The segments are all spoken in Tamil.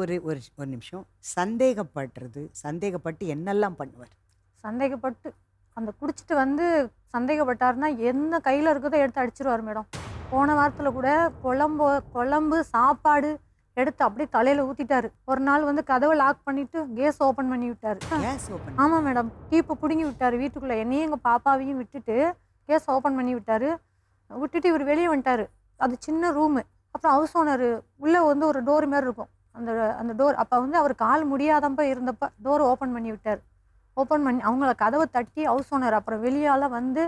ஒரு ஒரு ஒரு நிமிஷம். சந்தேகப்படுறது சந்தேகப்பட்டு என்னெல்லாம் பண்ணுவார்? சந்தேகப்பட்டு அந்த குடிச்சிட்டு வந்து சந்தேகப்பட்டாருன்னா என்ன கையில் இருக்குதோ எடுத்து அடிச்சிருவார் மேடம். போன வாரத்தில் கூட குழம்பு குழம்பு சாப்பாடு எடுத்து அப்படியே தலையில் ஊற்றிட்டாரு ஒரு நாள் வந்து கதவை லாக் பண்ணிட்டு கேஸ் ஓப்பன் பண்ணி விட்டாரு. ஆமாம் மேடம். டீப்பை பிடுங்கி விட்டாரு வீட்டுக்குள்ளே. என்னையும் எங்கள் பாப்பாவையும் விட்டுட்டு கேஸ் ஓப்பன் பண்ணி விட்டாரு. விட்டுட்டு இவர் வெளியே வந்துட்டாரு. அது சின்ன ரூமு அப்புறம் ஹவுஸ் ஓனர் உள்ளே வந்து ஒரு டோர் மாதிரி இருக்கும். அந்த அந்த டோர் அப்போ வந்து அவர் கால் முடியாதப்ப இருந்தப்ப டோர் ஓப்பன் பண்ணி விட்டார். ஓப்பன் பண்ணி அவங்கள கதவை தட்டி ஹவுஸ் ஓனர் அப்புறம் வெளியால் வந்து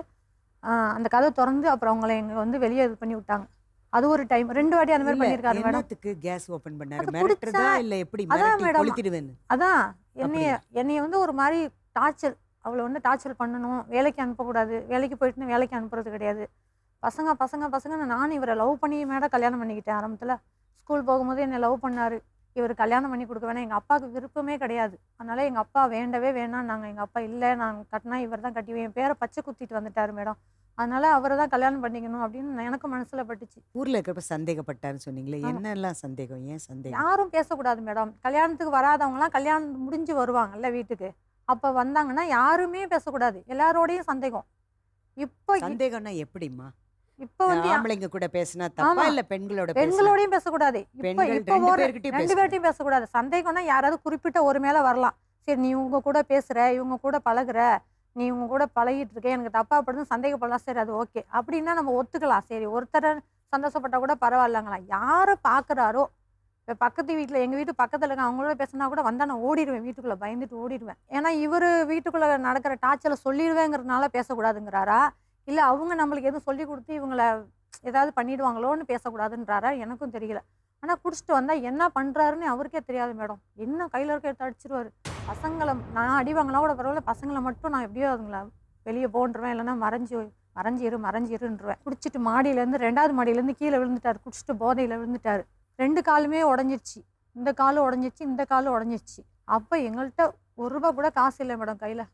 அந்த கதவை திறந்து அப்புறம் அவங்கள எங்க வந்து வெளியே இது பண்ணி விட்டாங்க. அது ஒரு டைம் ரெண்டு வாட்டி அந்த மாதிரி பண்ணியிருக்காரு மேடம் என்னத்துக்கு கேஸ் ஓபன் பண்ணாரு? மிரட்டுறதா இல்ல எப்படி? அதான் மிரட்டி மேடம். கொளுத்திடுவேன்னு. அதான். என்னைய என்னைய வந்து ஒரு மாதிரி டார்ச்சர் அவளை வந்து டார்ச்சர் பண்ணணும். வேலைக்கு அனுப்பக்கூடாது. வேலைக்கு போயிட்டுன்னு வேலைக்கு அனுப்புறது கிடையாது. பசங்க பசங்க பசங்க நானும் இவரை லவ் பண்ணி மேட கல்யாணம் பண்ணிக்கிட்டேன் ஆரம்பத்தில். ஸ்கூல் போகும்போது என்னை லவ் பண்ணாரு. இவர் கல்யாணம் பண்ணி கொடுக்க வேணாம். எங்கள் அப்பாவுக்கு விருப்பமே கிடையாது. அதனால எங்கள் அப்பா வேண்டவே வேணாம். நாங்கள் எங்கள் அப்பா இல்லை. நாங்கள் கட்டினா இவர் தான் கட்டி என் பேரை பச்சை குத்திட்டு வந்துட்டாரு மேடம். அதனால அவரை தான் கல்யாணம் பண்ணிக்கணும் அப்படின்னு எனக்கு மனசில் பட்டுச்சு. ஊர்ல இருக்கிறப்ப சந்தேகப்பட்டாருன்னு சொன்னீங்களே. என்னெல்லாம் சந்தேகம்? ஏன் சந்தேகம்? யாரும் பேசக்கூடாது மேடம். கல்யாணத்துக்கு வராதவங்கலாம் கல்யாணம் முடிஞ்சு வருவாங்கல்ல வீட்டுக்கு. அப்போ வந்தாங்கன்னா யாருமே பேசக்கூடாது. எல்லாரோடையும் சந்தேகம். இப்போ சந்தேகம்னா எப்படிம்மா? இப்போ வந்து ஆம்பளைங்க கூட பேசினா தப்பா. இல்ல பெண்களோட பெண்களோடையும் பேசக்கூடாது. இப்போ இப்போ ஒரு ரெண்டு. பேர்ட்டையும் பேசக்கூடாது. சந்தேகம்னா யாராவது குறிப்பிட்ட ஒரு மேலே வரலாம். சரி நீ இவங்க கூட பேசுற இவங்க கூட பழகுற நீ இவங்க கூட பழகிட்டு இருக்க எனக்கு தப்பா படுது சந்தேகப்படலாம். சரி அது ஓகே. அப்படின்னா நம்ம ஒத்துக்கலாம். சரி ஒருத்தரை சந்தோஷப்பட்டா கூட பரவாயில்லங்களா? யாரை பார்க்குறாரோ இப்போ பக்கத்து வீட்டில் எங்கள் வீட்டு பக்கத்தில் இருக்க அவங்களோட பேசினா கூட வந்தால் நான் ஓடிடுவேன் வீட்டுக்குள்ளே பயந்துட்டு ஓடிடுவேன். ஏன்னா இவர் வீட்டுக்குள்ளே நடக்கிற டார்ச்சரை சொல்லிடுவேங்கிறதுனால பேசக்கூடாதுங்கிறாரா? இல்லை அவங்க நம்மளுக்கு எதுவும் சொல்லி கொடுத்து இவங்கள ஏதாவது பண்ணிடுவாங்களோன்னு பேசக்கூடாதுன்றாரா? எனக்கும் தெரியல. ஆனால் குடிச்சிட்டு வந்தால் என்ன பண்ணுறாருன்னு அவருக்கே தெரியாது மேடம். என்ன கையில் இருக்க எடுத்து அடிச்சிருவாரு? பசங்களை நான் அடிவாங்களா கூட பரவாயில்ல பசங்களை மட்டும் நான் எப்படியோ அதுங்கள வெளியே போன்றுவேன் இல்லைன்னா மறைஞ்சு மறைஞ்சிரு மறைஞ்சிருன்றுவேன். குடிச்சிட்டு மாடியிலேருந்து ரெண்டாவது மாடியிலேருந்து கீழே விழுந்துட்டாரு. குடிச்சிட்டு போதையில் விழுந்துட்டாரு. ரெண்டு காலுமே உடஞ்சிருச்சு. இந்த காலும் உடஞ்சிருச்சு இந்த காலும் உடஞ்சிருச்சு. அப்போ எங்கள்கிட்ட ஒரு ரூபா கூட காசு இல்லை மேடம் கையில்.